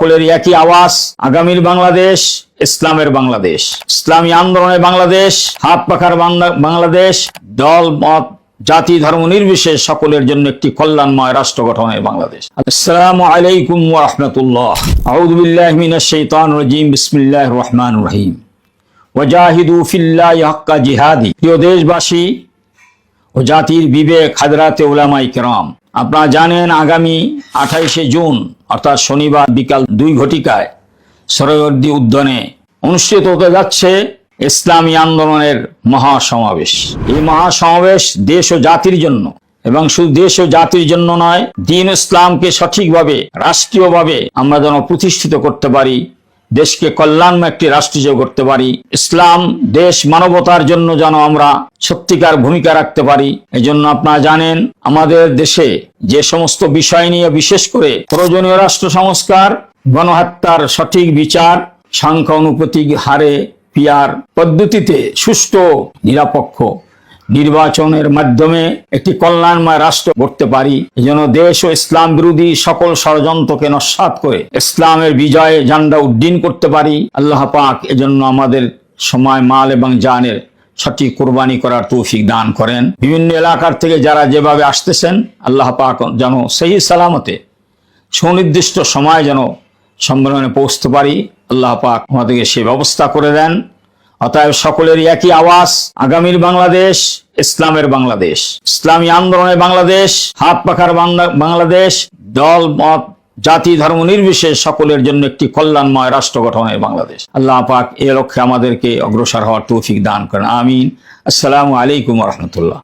সকলের একই আওয়াজ, আগামীর বাংলাদেশ, ইসলামের বাংলাদেশ। ইসলামী আন্দোলনের বাংলাদেশ, হাত পাখার বাংলাদেশ, দল, মত, জাতি, ধর্ম নির্বিশেষ সকলের জন্য একটি কল্যাণময় রাষ্ট্র গঠনের বাংলাদেশ। আলাইকুম রহিম। ওয়াজাহিদু ফিল্লাহি জিহাদি। প্রিয় দেশবাসী ও জাতির বিবেক হাজরাতে ওলামাই কেরাম, আপনারা জানেন আগামী আঠাইশে জুন অর্থাৎ শনিবার বিকাল দুই ঘটিকায় সরোবর্দী উদ্যানে অনুষ্ঠিত হতে যাচ্ছে ইসলামী আন্দোলনের মহাসমাবেশ। এই মহাসমাবেশ দেশ ও জাতির জন্য এবং শুধু দেশ ও জাতির জন্য নয়, দিন ইসলামকে সঠিকভাবে, রাষ্ট্রীয়ভাবে আমরা যেন প্রতিষ্ঠিত করতে পারি দেশকে কল্যাণময় একটি রাষ্ট্র করতে পারি। ইসলাম, দেশ, মানবতার জন্য যেন আমরা সত্যিকার ভূমিকা রাখতে পারি। এই জন্য আপনারা জানেন, আমাদের দেশে যে সমস্ত বিষয় নিয়ে বিশেষ করে প্রয়োজনীয় রাষ্ট্র সংস্কার, গণহত্যার সঠিক বিচার, সংখ্যা অনুপাতিক হারে পিয়ার পদ্ধতিতে সুষ্ঠু, নিরপেক্ষ নির্বাচনের মাধ্যমে একটি কল্যাণময় রাষ্ট্র গড়তে পারি। জন্য দেশ ও ইসলাম বিরোধী সকল ষড়যন্ত্রকে নস্বাত করে ইসলামের বিজয়ে ঝান্ডা উড্ডীন করতে পারি। আল্লাহ পাক এজন্য আমাদের সময়, মাল এবং জানের সঠিক কোরবানি করার তৌফিক দান করেন। বিভিন্ন এলাকার থেকে যারা যেভাবে আসতেছেন, আল্লাহ পাক যেন সেই সালামতে সুনির্দিষ্ট সময় যেন সম্মেলনে পৌঁছতে পারি। আল্লাহ পাক আমাদেরকে সে ব্যবস্থা করে দেন। অতএব সকলের একই আওয়াজ, আগামীর বাংলাদেশ, ইসলামের বাংলাদেশ। ইসলামী আন্দোলনের বাংলাদেশ, হাত পাখার বাংলাদেশ, দল, মত, জাতি, ধর্ম নির্বিশেষ সকলের জন্য একটি কল্যাণময় রাষ্ট্র গঠনের বাংলাদেশ। আল্লাহ পাক এ লক্ষ্যে আমাদেরকে অগ্রসর হওয়ার তৌফিক দান করেন। আমিন। আসসালামু আলাইকুম রহমতুল্লাহ।